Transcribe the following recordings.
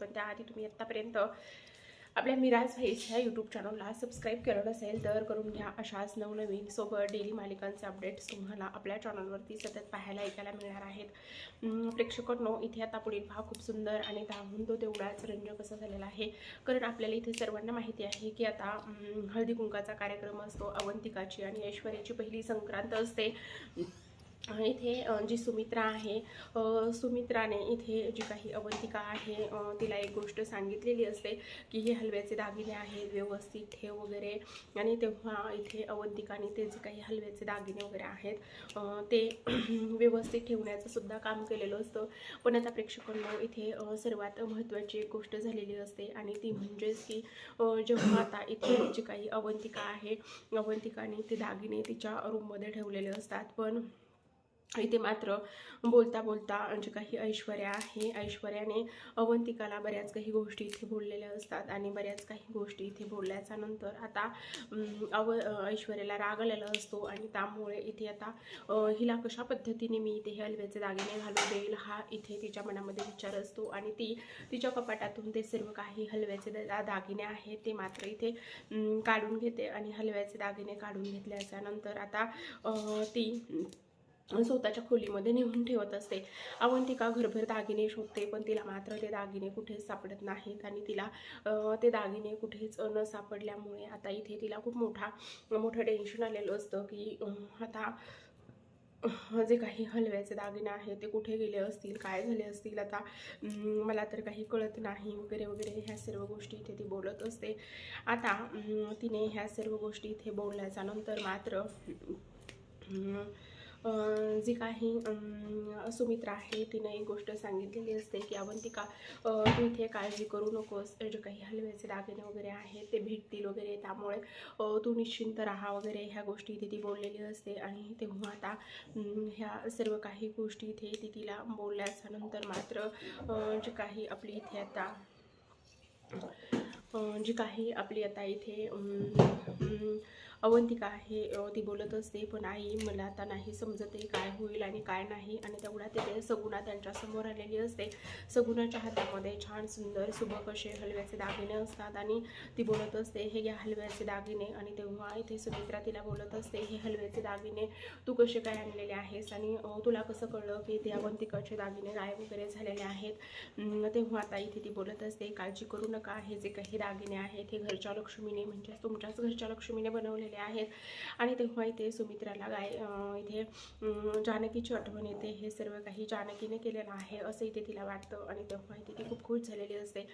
पण त्याआधी तुम्ही आत्तापर्यंत आपल्या मिराज व्हाईस ह्या यूट्यूब चॅनलला सबस्क्राईब केलं नसेल तर करून घ्या. अशाच नवनवीन सोबत डेली मालिकांचे अपडेट्स तुम्हाला आपल्या चॅनलवरती सतत पाहायला ऐकायला मिळणार आहेत. प्रेक्षकांनो इथे आता पुढील भाग खूप सुंदर आणि त्याहून तो तेवढाच रंजक असा झालेला आहे कारण आपल्याला इथे सर्वांना माहिती आहे की आता हळदी कुंकाचा कार्यक्रम असतो अवंतिकाची आणि ऐश्वर्याची पहिली संक्रांत असते. इथे जी सुमित्रा आहे सुमित्राने इथे जी काही अवंतिका आहे तिला एक गोष्ट सांगितलेली असते की हे हलव्याचे दागिने आहेत व्यवस्थित ठेव वगैरे. आणि तेव्हा इथे अवंतिकाने ते जे काही हलव्याचे दागिने वगैरे आहेत ते व्यवस्थित ठेवण्याचं सुद्धा काम केलेलं असतं. पण आता प्रेक्षकांना इथे सर्वात महत्त्वाची एक गोष्ट झालेली असते आणि ती म्हणजेच की जेव्हा आता इथे जी काही अवंतिका आहे अवंतिकाने ते दागिने तिच्या रूममध्ये ठेवलेले असतात. पण इथे मात्र बोलता बोलता जे काही ऐश्वर्या आहे. ऐश्वर्याने अवंतिकाला बऱ्याच काही गोष्टी इथे बोललेल्या असतात आणि बऱ्याच काही गोष्टी इथे बोलल्याच्या नंतर आता अव ऐश्वर्याला राग आलेला असतो आणि त्यामुळे इथे आता हिला कशा पद्धतीने मी इथे हे हलव्याचे दागिने घालू देईल हा इथे तिच्या मनामध्ये विचार असतो आणि ती तिच्या कपाटातून ते सर्व काही हलव्याचे दा दागिने आहेत ते मात्र इथे काढून घेते आणि हलव्याचे दागिने काढून घेतल्याच्या नंतर आता ती स्वतःच्या खोलीमध्ये नेऊन ठेवत असते. अवंतिका घरभर दागिने शोधते पण तिला मात्र ते दागिने कुठेच सापडत नाहीत आणि तिला ते दागिने कुठेच न सापडल्यामुळे आता इथे तिला खूप मोठा मोठं टेन्शन आलेलं असतं की आता जे काही हलव्याचे दागिने आहेत ते कुठे गेले असतील काय झाले असतील आता मला तर काही कळत नाही वगैरे वगैरे ह्या सर्व गोष्टी इथे ती बोलत असते. आता तिने ह्या सर्व गोष्टी इथे बोलल्याच्या नंतर मात्र जी काही सुमित्रा आहे तिने एक गोष्ट सांगितलेली असते की अवंतिका तू इथे काळजी करू नकोस. जे काही हलव्याचे दागिने वगैरे आहेत ते भेटतील वगैरे. त्यामुळे तू निश्चिंत राहा वगैरे ह्या गोष्टी इथे ती बोललेली असते. आणि तेव्हा आता ह्या सर्व काही गोष्टी इथे ती तिला बोलल्याच्या नंतर मात्र जे जी काही आपली इथे आता जी काही आपली आता इथे अवंतिका आहे ती बोलत असते पण आई मला आता नाही समजत आहे काय होईल आणि काय नाही. आणि तेवढा तिथे सगुणा त्यांच्यासमोर आलेली असते. सगुणाच्या हातामध्ये छान सुंदर सुबक असे हलव्याचे दागिने असतात आणि ती बोलत असते हे घ्या हलव्याचे दागिने. आणि तेव्हा इथे सुमित्रा तिला बोलत असते हे हलव्याचे दागिने तू कसे काय आणलेले आहेस? आणि तुला कसं कळलं की ते अवंतिकाचे दागिने गायब वगैरे झालेले आहेत? तेव्हा आता इथे ती बोलत असते काळजी करू नका हे जे काही दागिने आहेत हे घरच्या लक्ष्मीने म्हणजेच तुमच्याच घरच्या लक्ष्मीने बनवलेले आहेत. आणि तेव्हा इथे सुमित्राला गाय इथे जानकीची आठवण येते. हे सर्व काही जानकीने केलेलं आहे असं इथे तिला वाटतं. आणि तेव्हा इथे ती खूप खुश झालेली असते.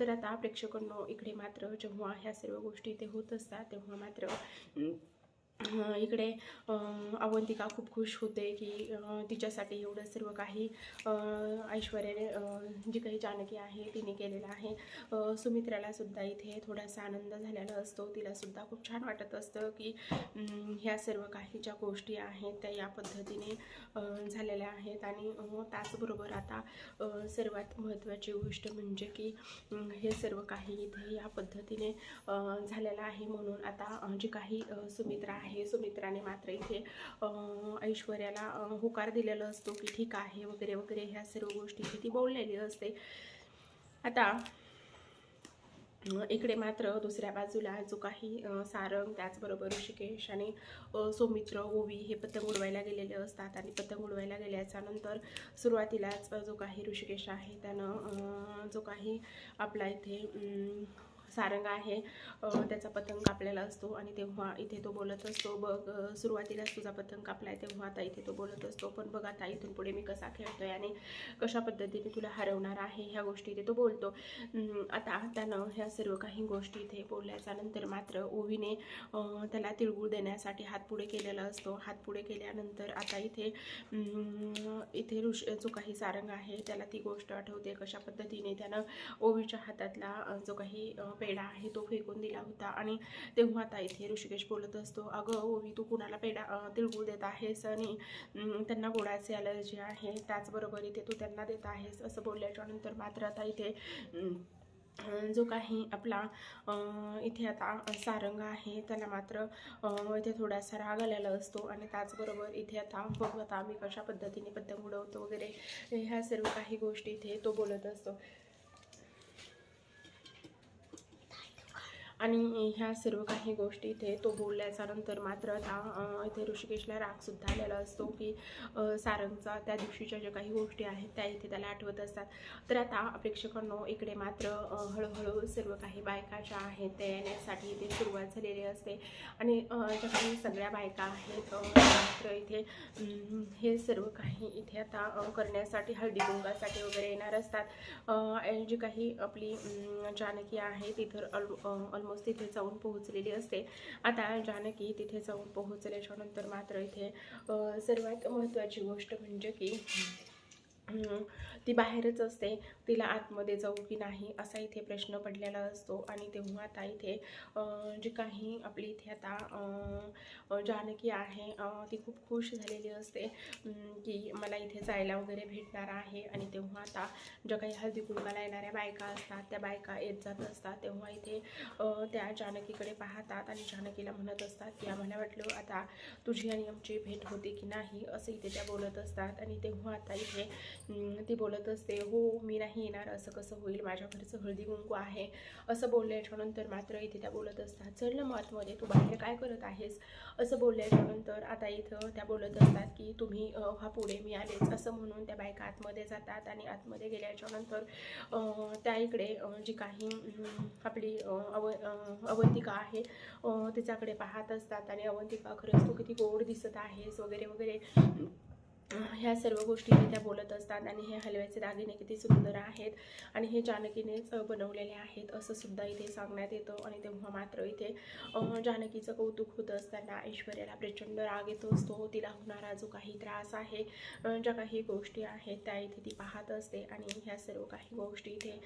तर आता प्रेक्षकांनो इकडे मात्र जेव्हा ह्या सर्व गोष्टी इथे होत असतात तेव्हा मात्र इकडे अवंतिका खूप खुश होते की तिच्यासाठी एवढं सर्व काही ऐश्वर्याने जी काही जानकी आहे तिने केलेलं आहे. सुमित्रालासुद्धा सुमित्राला सुद्धा इथे थोडासा आनंद झालेला असतो. तिलासुद्धा खूप छान वाटत असतं की ह्या सर्व काही ज्या गोष्टी आहेत त्या या पद्धतीने झालेल्या आहेत. आणि त्याचबरोबर आता सर्वात महत्त्वाची गोष्ट म्हणजे की हे सर्व काही इथे या पद्धतीने झालेलं आहे. म्हणून आता जी काही सुमित्रा आहे सुमित्राने मात्र इथे ऐश्वर्याला होकार दिलेला असतो की ठीक आहे वगैरे वगैरे ह्या सर्व गोष्टी ती बोललेली असते. आता इकडे मात्र दुसऱ्या बाजूला जो काही सारंग त्याचबरोबर ऋषिकेश आणि सौमित्र ओवी हे पतंग उडवायला गेलेले असतात आणि पतंग उडवायला गेल्याच्यानंतर सुरुवातीलाच जो काही ऋषिकेश आहे त्यानं जो काही आपला इथे सारंग आहे. त्याचा पतंग कापलेला असतो आणि तेव्हा इथे तो बोलत असतो बघ सुरुवातीलाच तुझा पतंग कापलाय तेव्हा आता इथे तो बोलत असतो पण बघ आता इथून पुढे मी कसा खेळतोय आणि कशा पद्धतीने तुला हरवणार आहे ह्या गोष्टी इथे तो बोलतो. आता त्यानं ह्या सर्व काही गोष्टी इथे बोलल्याच्या नंतर मात्र ओवीने त्याला तिळगुळ देण्यासाठी हात पुढे केलेला असतो. हात पुढे केल्यानंतर आता इथे इथे ऋष जो काही सारंग आहे त्याला ती गोष्ट आठवते कशा पद्धतीने त्यानं ओवीच्या हातातला जो काही पेढा आहे तो फेकून दिला होता. आणि तेव्हा आता इथे ऋषिकेश बोलत असतो अगं हो, ओवी तू कुणाला पेढा अं, तिळगुळ देत आहेस आणि त्यांना गोडाचे ॲलर्जी आहे त्याचबरोबर इथे तू त्यांना देत आहेस असं बोलल्याच्या नंतर मात्र आता इथे जो काही आपला इथे आता सारंग आहे त्याला मात्र इथे थोडासा राग आलेला असतो. आणि त्याचबरोबर इथे आता बघू आता आम्ही कशा पद्धतीने पतंग उडवतो वगैरे ह्या सर्व काही गोष्टी इथे तो बोलत असतो. आणि ह्या सर्व काही गोष्टी इथे तो बोलल्याच्या नंतर मात्र आता इथे ऋषिकेशला रागसुद्धा आलेला असतो की सारंगचा त्या दिवशीच्या ज्या काही गोष्टी आहेत त्या इथे त्याला आठवत असतात. तर आता प्रेक्षकांनो इकडे मात्र हळूहळू सर्व काही बायका ज्या आहेत त्या येण्यासाठी इथे सुरुवात झालेली असते. आणि ज्या काही सगळ्या बायका आहेत इथे. हे सर्व काही इथे आता करण्यासाठी हळदीकुंकासाठी वगैरे येणार असतात. जी काही आपली जानकी आहे तिथं ऑलमोस्ट तिथे जाऊन पोहोचलेली असते. आता जानकी तिथे जाऊन पोहोचल्याच्या नंतर मात्र इथे सर्वात महत्त्वाची गोष्ट म्हणजे की ती बाहेरच असते तिला आतमध्ये जाऊ की नाही असा इथे प्रश्न पडलेला असतो. आणि तेव्हा आता इथे जे काही आपली इथे आता जानकी आहे ती खूप खुश झालेली असते की मला इथे जायला वगैरे भेटणार आहे. आणि तेव्हा आता ज्या काही हळदी कुंकाला येणाऱ्या बायका असतात त्या बायका येत जात असतात. तेव्हा इथे त्या जानकीकडे पाहतात आणि जानकीला म्हणत असतात की आम्हाला वाटलं आता तुझी आणि आमची भेट होते की नाही? असं इथे त्या बोलत असतात. आणि तेव्हा आता इथे ती बोल बोलत असते हो मी नाही येणार असं कसं होईल? माझ्या घरचं हळदी कुंकू आहे. असं बोलल्याच्या नंतर मात्र इथे त्या बोलत असतात चल ना मग आतमध्ये तू बाहेर काय करत आहेस? असं बोलल्याच्या नंतर आता इथं त्या बोलत असतात की तुम्ही हा पुढे मी आलेच. असं म्हणून त्या बायका आतमध्ये जातात आणि आतमध्ये गेल्याच्यानंतर त्या इकडे जी काही आपली अव अवंतिका आहे तिच्याकडे पाहत असतात आणि अवंतिका खरंच तू किती गोड दिसत आहेस वगैरे वगैरे. ह्या सर्व गोष्टी त्या बोलत असतात आणि हे हलव्याचे दागिने किती सुंदर आहेत आणि हे जानकीनेच बनवलेले आहेत असं सुद्धा इथे सांगण्यात येतं आणि तेव्हा मात्र इथे जानकीचं कौतुक होत असताना ऐश्वर्याला प्रचंड राग येत असतो. तिला होणारा जो काही त्रास आहे ज्या काही गोष्टी आहेत त्या इथे ती पाहत असते आणि ह्या सर्व काही गोष्टी इथे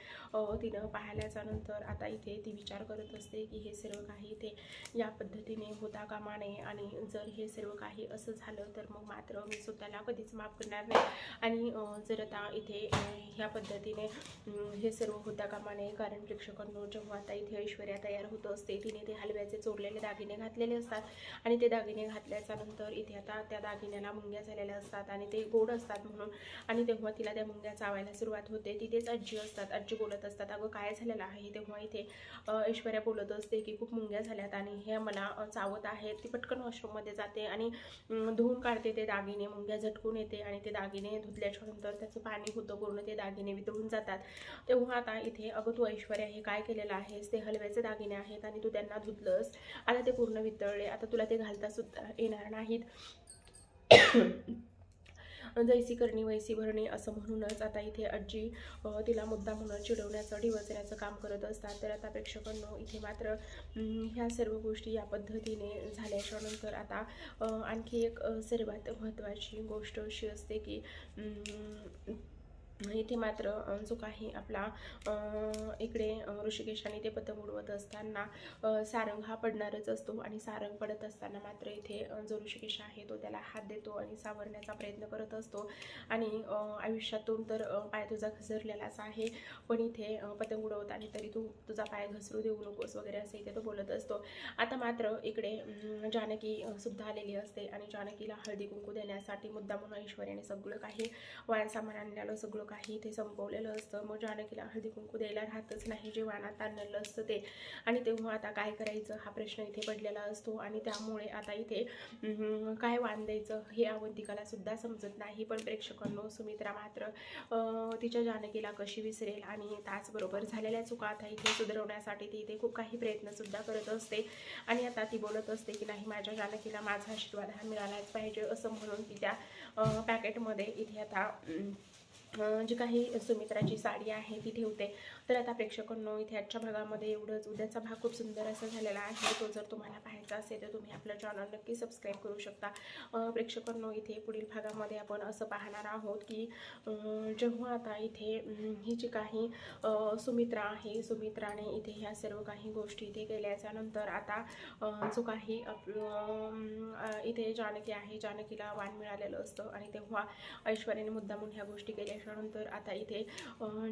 तिनं पाहिल्याच्या नंतर आता इथे ती विचार करत असते की हे सर्व काही इथे या पद्धतीने होता कामा नये आणि जर हे सर्व काही असं झालं तर मग मात्र मी स्वतःला कधीच माफ करणार नाही. आणि जर आता इथे ह्या पद्धतीने हे सर्व होता कामा नये कारण प्रेक्षकांनो जेव्हा आता इथे ऐश्वर्या तयार होत असते तिने ते हलव्याचे चोरलेले दागिने घातलेले असतात. आणि ते दागिने घातल्याच्या नंतर इथे आता त्या दागिन्याला मुंग्या झालेल्या असतात आणि ते गोड असतात म्हणून. आणि तेव्हा तिला त्या मुंग्या चावायला सुरुवात होते. तिथेच आजी असतात. आजी बोलत असतात अगं काय झालेलं आहे? तेव्हा इथे ऐश्वर्या बोलत असते की खूप मुंग्या झाल्यात आणि हे मला चावत आहेत. ती पटकन वॉशरूममध्ये जाते आणि धुवून काढते ते दागिने. मुंग्या झटकून येते आणि ते दागिने धुतल्याच्यानंतर त्याचं पाणी होतं पूर्ण ते दागिने वितळून जातात. तेव्हा आता इथे अगं तू ऐश्वर्या हे काय केलेलं आहेस? ते हलव्याचे दागिने आहेत आणि तू त्यांना धुतलंस. आता ते पूर्ण वितळले. आता तुला ते घालता सुद्धा येणार नाहीत. जैसी करणी वैसी भरणी असं म्हणूनच आता इथे आजी तिला मुद्दा म्हणून चिडवण्याचं डिवचण्याचं काम करत असतात. तर आता प्रेक्षकांनो इथे मात्र ह्या सर्व गोष्टी या पद्धतीने झाल्याच्यानंतर आता आणखी एक सर्वात महत्त्वाची गोष्ट अशी असते की इथे मात्र जो काही आपला इकडे ऋषिकेशाने ते पतंग उडवत असताना सारंग हा पडणारच असतो आणि सारंग पडत असताना मात्र इथे जो ऋषिकेश आहे तो त्याला हात देतो आणि सावरण्याचा प्रयत्न करत असतो. आणि आयुष्यातून तर पाय तुझा घसरलेलाच आहे पण इथे पतंग उडवताना तरी तू तुझा पाय घसरू देऊ नकोस वगैरे असं इथे तो बोलत असतो. आता मात्र इकडे जानकी सुद्धा आलेली असते आणि जानकीला हळदी कुंकू देण्यासाठी मुद्दा म्हणून ऐश्वर्याने सगळं काही वाण सामान आणलेलं सगळं काही इथे संपवलेलं असतं. मग जानकीला हळदी कुंकू द्यायला राहतच नाही जे वाणात आणलेलं असतं ते. आणि तेव्हा आता काय करायचं? हा प्रश्न इथे पडलेला असतो आणि त्यामुळे आता इथे काय वाण द्यायचं हे अवंतिकाला सुद्धा समजत नाही. पण प्रेक्षकांनो सुमित्रा मात्र तिच्या जानकीला कशी विसरेल आणि त्याचबरोबर झालेल्या चुका आता इथे सुधारवण्यासाठी ती इथे खूप काही प्रयत्नसुद्धा करत असते. आणि आता ती बोलत असते की नाही माझ्या जानकीला माझा आशीर्वाद हा मिळालाच पाहिजे असं म्हणून ती त्या पॅकेटमध्ये इथे आता जी काही सुमित्राची साडी आहे ती ठेवते. तर आता प्रेक्षकांनो इथे आजच्या भागामध्ये एवढंच. उद्याचा भाग खूप सुंदर असा झालेला आहे. तो जर तुम्हाला पाहायचा असेल तर तुम्ही आपलं चॅनल नक्की सबस्क्राईब करू शकता. प्रेक्षकांनो इथे पुढील भागामध्ये आपण असं पाहणार आहोत की जेव्हा आता इथे ही जी काही सुमित्रा आहे सुमित्राने इथे ह्या सर्व काही गोष्टी इथे केल्याच्यानंतर आता जो काही इथे जानकी आहे जानकीला वाण मिळालेलं असतं. आणि तेव्हा ऐश्वर्याने मुद्दामून ह्या गोष्टी केल्या. त्याच्यानंतर आता इथे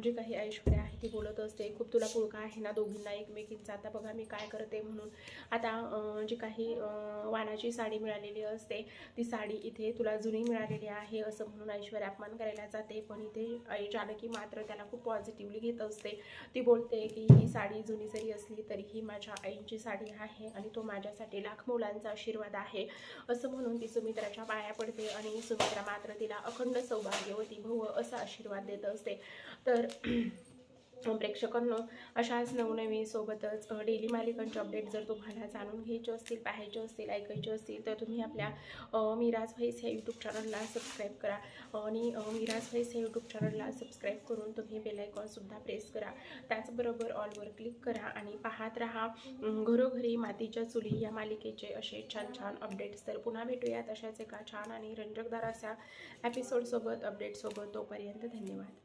जे काही ऐश्वर्या आहे ती बोलत असते. खूप तुला पुळका आहे ना दोघींना एकमेकींचा. आता बघा मी काय करते म्हणून. आता जी काही वानाची वाणाची साडी मिळालेली असते ती साडी इथे तुला जुनी मिळालेली आहे असं म्हणून ऐश्वर्या अपमान करायला जाते. पण इथे जानकी मात्र त्याला खूप पॉझिटिव्हली घेत असते. ती बोलते की ही साडी जुनी जरी असली तरीही माझ्या आईची साडी आहे आणि तो माझ्यासाठी लाख मुलांचा आशीर्वाद आहे असं म्हणून ती सुमित्राच्या पाया पडते आणि सुमित्रा मात्र तिला अखंड सौभाग्यवती भव असा आशीर्वाद देत असते. तर प्रेक्षकांनो अशाच नवनवीन सोबतच डेली मालिकांचे अपडेट जर तुम्हाला जाणून घ्यायचे असतील पाहायचे असतील ऐकायचे असतील तर तुम्ही आपल्या मिराज व्हाईस ह्या यूट्यूब चॅनलला सबस्क्राईब करा. आणि मिराज व्हाईस ह्या यूट्यूब चॅनलला सबस्क्राईब करून तुम्ही बेलायकॉनसुद्धा प्रेस करा. त्याचबरोबर ऑलवर क्लिक करा आणि पाहत राहा घरोघरी मातीच्या चुली या मालिकेचे असे छान छान अपडेट्स तर पुन्हा भेटूयात अशाच एका छान आणि रंजकदार अशा एपिसोडसोबत अपडेटसोबत तोपर्यंत धन्यवाद.